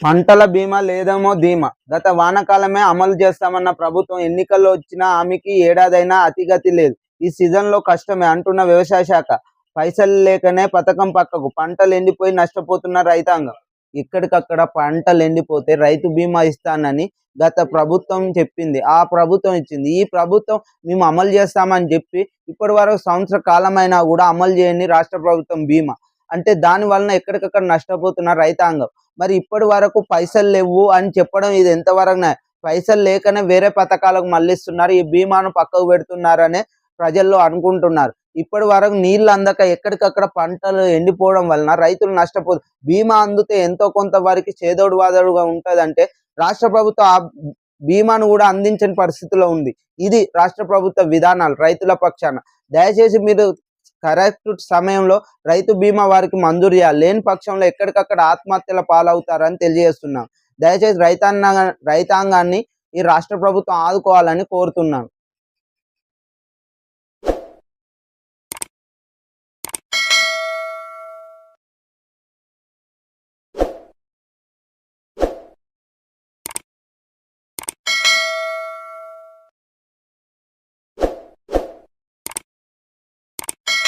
పంటల బీమా లేదేమో ధీమా. గత వానాకాలమే అమలు చేస్తామన్న ప్రభుత్వం ఎన్నికల్లో వచ్చిన ఆమెకి ఏడాదైనా అతిగతి లేదు. ఈ సీజన్లో కష్టమే అంటున్న వ్యవసాయ శాఖ. పైసలు లేకనే పథకం పక్కకు పంటలు ఎండిపోయి నష్టపోతున్న రైతాంగం. ఇక్కడికక్కడ పంటలు ఎండిపోతే రైతు బీమా ఇస్తానని గత ప్రభుత్వం చెప్పింది. ఆ ప్రభుత్వం ఇచ్చింది. ఈ ప్రభుత్వం మేము అమలు చేస్తామని చెప్పి ఇప్పటి వరకు సంవత్సర కాలమైనా కూడా అమలు చేయని రాష్ట్ర ప్రభుత్వం బీమా. అంటే దాని వలన ఎక్కడికక్కడ నష్టపోతున్న రైతాంగం. మరి ఇప్పటి వరకు పైసలు లేవు అని చెప్పడం ఇది ఎంతవరకు పైసలు లేకనే వేరే పథకాలకు మళ్ళిస్తున్నారు ఈ బీమాను పక్కకు పెడుతున్నారనే ప్రజల్లో అనుకుంటున్నారు. ఇప్పటి వరకు నీళ్ళు అందక ఎక్కడికక్కడ పంటలు ఎండిపోవడం వలన రైతులు నష్టపోదు బీమా అందితే ఎంతో కొంత వారికి చేదోడు వాదోడుగా ఉంటుందంటే రాష్ట్ర ప్రభుత్వం ఆ బీమాను కూడా అందించని పరిస్థితిలో ఉంది. ఇది రాష్ట్ర ప్రభుత్వ విధానాలు రైతుల పక్షాన. దయచేసి మీరు కరెక్ట్ సమయంలో రైతు బీమా వారికి మంజూరు చేయాలి. లేని పక్షంలో ఎక్కడికక్కడ ఆత్మహత్యల పాలవుతారని తెలియజేస్తున్నాం. దయచేసి రైతాంగ రైతాంగాన్ని ఈ రాష్ట్ర ప్రభుత్వం ఆదుకోవాలని కోరుతున్నాను